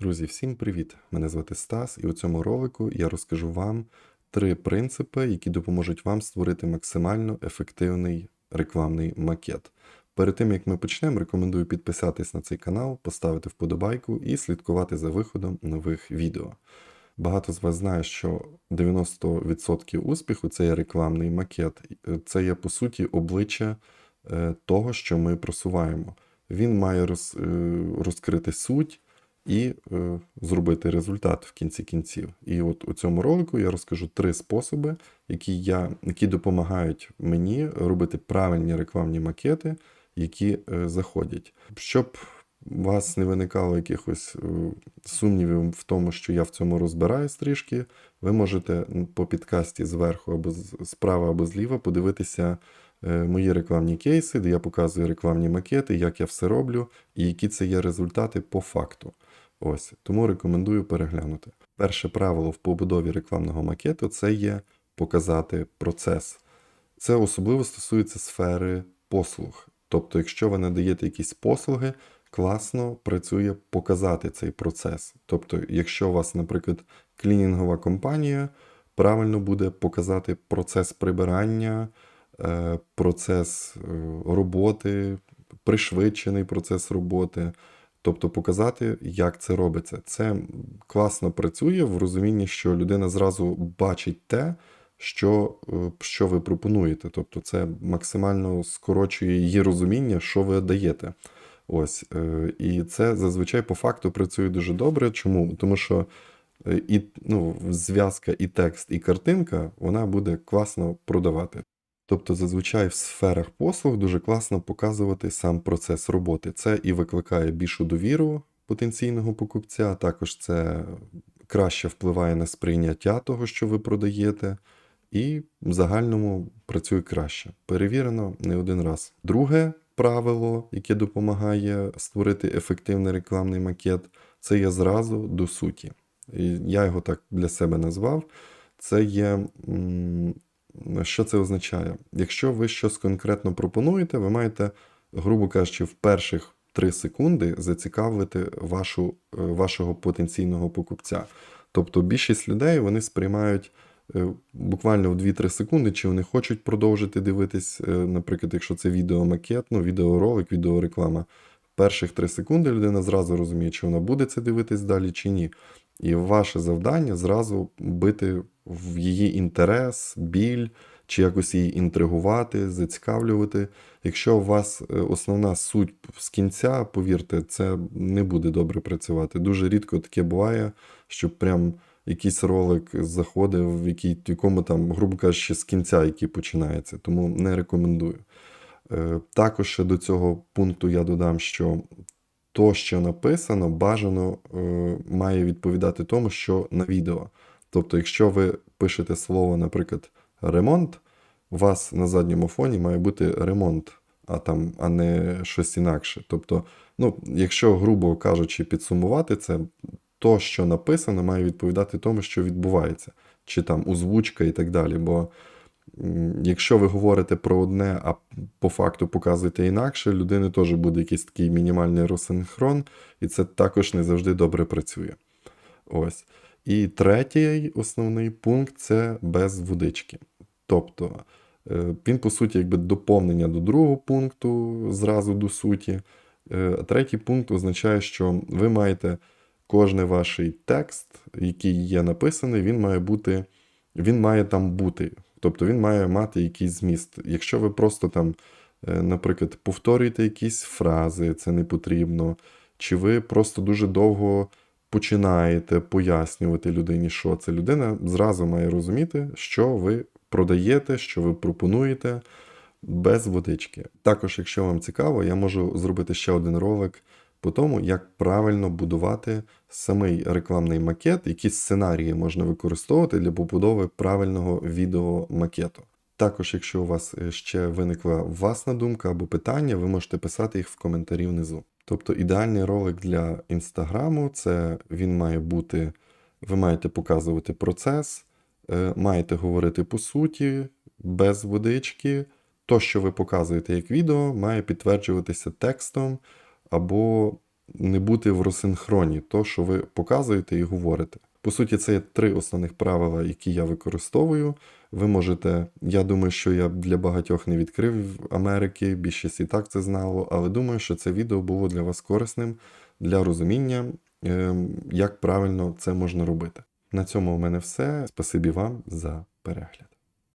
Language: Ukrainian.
Друзі, всім привіт! Мене звати Стас, і у цьому ролику я розкажу вам три принципи, які допоможуть вам створити максимально ефективний рекламний макет. Перед тим як ми почнемо, рекомендую підписатись на цей канал, поставити вподобайку і слідкувати за виходом нових відео. Багато з вас знає, що 90% успіху це є рекламний макет. Це є по суті обличчя е, того, що ми просуваємо. Він має е, розкрити суть і е, зробити результат в кінці кінців. І от у цьому ролику я розкажу три способи, які, я, які допомагають мені робити правильні рекламні макети, які е, заходять. Щоб у вас не виникало якихось е, сумнівів в тому, що я в цьому розбираюсь трішки, ви можете по підкасті зверху або справа або зліва подивитися е, мої рекламні кейси, де я показую рекламні макети, як я все роблю і які це є результати по факту. Ось тому рекомендую переглянути. Перше правило в побудові рекламного макету це є показати процес. Це особливо стосується сфери послуг. Тобто, якщо ви надаєте якісь послуги, класно працює показати цей процес. Тобто, якщо у вас, наприклад, клінінгова компанія, правильно буде показати процес прибирання, е, процес е, роботи, пришвидшений процес роботи. Тобто показати, як це робиться. Це класно працює в розумінні, що людина зразу бачить те, що, е, що ви пропонуєте. Тобто, це максимально скорочує її розуміння, що ви даєте. Ось. е, І це зазвичай по факту працює дуже добре. Чому? Тому що е, і, ну, зв'язка, і текст, і картинка вона буде класно продавати. Тобто, зазвичай в сферах послуг дуже класно показувати сам процес роботи. Це і викликає більшу довіру потенційного покупця, також це краще впливає на сприйняття того, що ви продаєте, і в загальному працює краще. Перевірено не один раз. Друге правило, яке допомагає створити ефективний рекламний макет, це є зразу до суті. Я його так для себе назвав. Це є. М, що це означає? Якщо ви щось конкретно пропонуєте, ви маєте, грубо кажучи, в перших 3 секунди зацікавити вашу, е, вашого потенційного покупця. Тобто більшість людей вони сприймають е, буквально в 2-3 секунди, чи вони хочуть продовжити дивитись, е, наприклад, якщо це відеомакет, ну, відеоролик, відеореклама. Перших 3 секунди людина зразу розуміє, чи вона буде це дивитись далі, чи ні. І ваше завдання зразу бити в її інтерес, біль, чи якось її інтригувати, зацікавлювати. Якщо у вас е, основна суть з кінця, повірте, це не буде добре працювати. Дуже рідко таке буває, щоб прям якийсь ролик заходив, в який, якому там, грубо кажучи, з кінця, який починається. Тому не рекомендую. Е, Також ще до цього пункту я додам, що то, що написано, бажано е, має відповідати тому, що на відео. Тобто, якщо ви пишете слово, наприклад, ремонт, у вас на задньому фоні має бути ремонт, а там, а не щось інакше. Тобто, ну, якщо, грубо кажучи, підсумувати це, то, що написано, має відповідати тому, що відбувається, чи там озвучка і так далі. Бо якщо ви говорите про одне, а по факту показуєте інакше, людини теж буде якийсь такий мінімальний розсинхрон, і це також не завжди добре працює. Ось. І третій основний пункт це без водички. Тобто е, він, по суті, якби доповнення до другого пункту зразу до суті. Е, А третій пункт означає, що ви маєте кожний ваш текст, який є написаний, він має бути, він має там бути. Тобто він має мати якийсь зміст. Якщо ви просто там, е, наприклад, повторюєте якісь фрази, це не потрібно, чи ви просто дуже довго починаєте пояснювати людині, що це людина зразу має розуміти, що ви продаєте, що ви пропонуєте без водички. Також, якщо вам цікаво, я можу зробити ще один ролик по тому, як правильно будувати самий рекламний макет, які сценарії можна використовувати для побудови правильного відеомакету. Також, якщо у вас е, ще виникла власна думка або питання, ви можете писати їх в коментарі внизу. Тобто ідеальний ролик для інстаграму це він має бути, ви маєте показувати процес, е, маєте говорити по суті, без водички. То, що ви показуєте як відео, має підтверджуватися текстом або не бути в розсинхроні, то, що ви показуєте і говорите. По суті, це є три основних правила, які я використовую. Ви можете, я думаю, що я для багатьох не відкрив Америки, більшість і так це знало, але думаю, що це відео було для вас корисним для розуміння, ем, як правильно це можна робити. На цьому у мене все. Спасибі вам за перегляд.